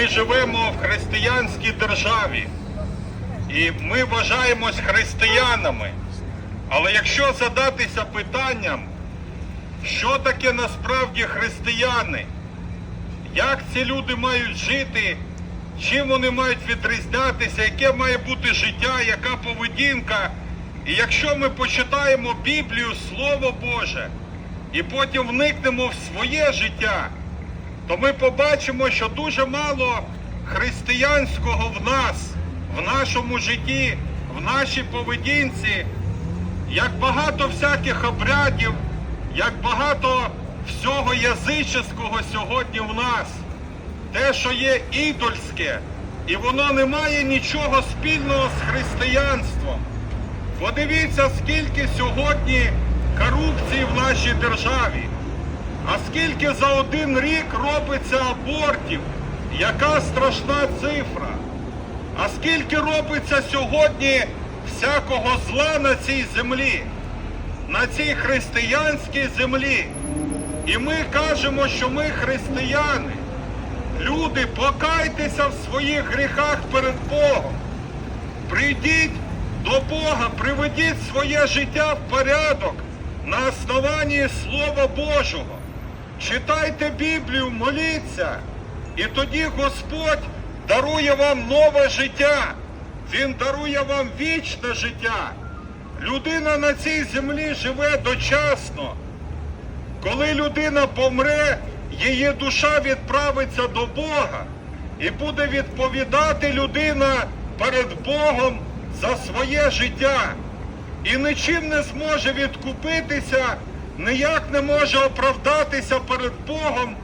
Ми живемо в християнській державі, і ми вважаємось християнами. Але якщо задатися питанням, що таке насправді християни, як ці люди мають жити, чим вони мають відрізнятися, яке має бути життя, яка поведінка. І якщо ми почитаємо Біблію, Слово Боже, і потім вникнемо в своє життя, то ми побачимо, що дуже мало християнського в нас, в нашому житті, в нашій поведінці, як багато всяких обрядів, як багато всього язичського сьогодні в нас, те, що є ідольське, і воно не має нічого спільного з християнством. Подивіться, скільки сьогодні корупції в нашій державі. А скільки за один рік робиться абортів? Яка страшна цифра? А скільки робиться сьогодні всякого зла на цій землі, на цій християнській землі? І ми кажемо, що ми християни. Люди, покайтеся в своїх гріхах перед Богом. Прийдіть до Бога, приведіть своє життя в порядок на основанні Слова Божого. Читайте Біблію, моліться, і тоді Господь дарує вам нове життя. Він дарує вам вічне життя. Людина на цій землі живе дочасно. Коли людина помре, її душа відправиться до Бога і буде відповідати людина перед Богом за своє життя. І нічим не зможе відкупитися, ніяк не може оправдатися перед Богом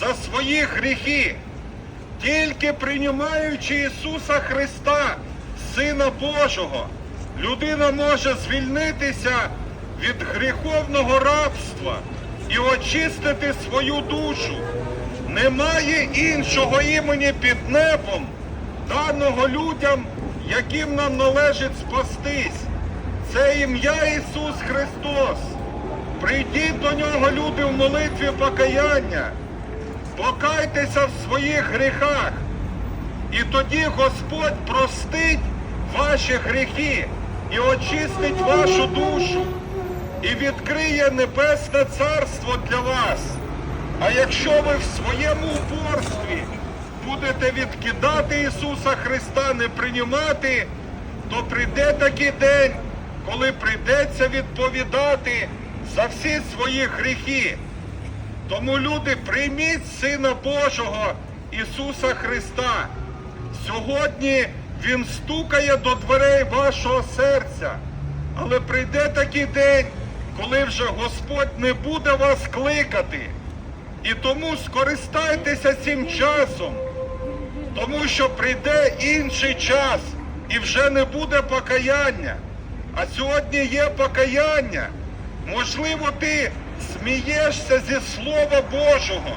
за свої гріхи. Тільки приймаючи Ісуса Христа, Сина Божого, людина може звільнитися від гріховного рабства і очистити свою душу. Немає іншого імені під небом, даного людям, яким нам належить спастись. Це ім'я Ісус Христос. Прийдіть до нього, люди, в молитві покаяння. Покайтеся в своїх гріхах. І тоді Господь простить ваші гріхи і очистить вашу душу і відкриє небесне царство для вас. А якщо ви в своєму упорстві будете відкидати Ісуса Христа, не приймати, то прийде такий день, коли прийдеться відповідати за всі свої гріхи. Тому люди, прийміть Сина Божого Ісуса Христа. Сьогодні Він стукає до дверей вашого серця. Але прийде такий день, коли вже Господь не буде вас кликати. І тому скористайтеся цим часом, тому що прийде інший час і вже не буде покаяння. А сьогодні є покаяння. Можливо, ти смієшся зі Слова Божого.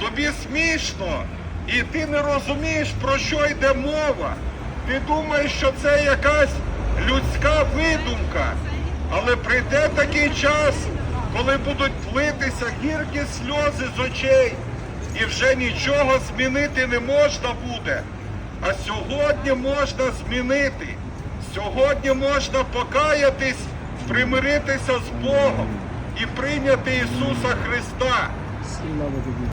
Тобі смішно, і ти не розумієш, про що йде мова. Ти думаєш, що це якась людська видумка. Але прийде такий час, коли будуть плитися гіркі сльози з очей, і вже нічого змінити не можна буде. А сьогодні можна змінити. Сьогодні можна покаятись, примиритися з Богом і прийняти Ісуса Христа.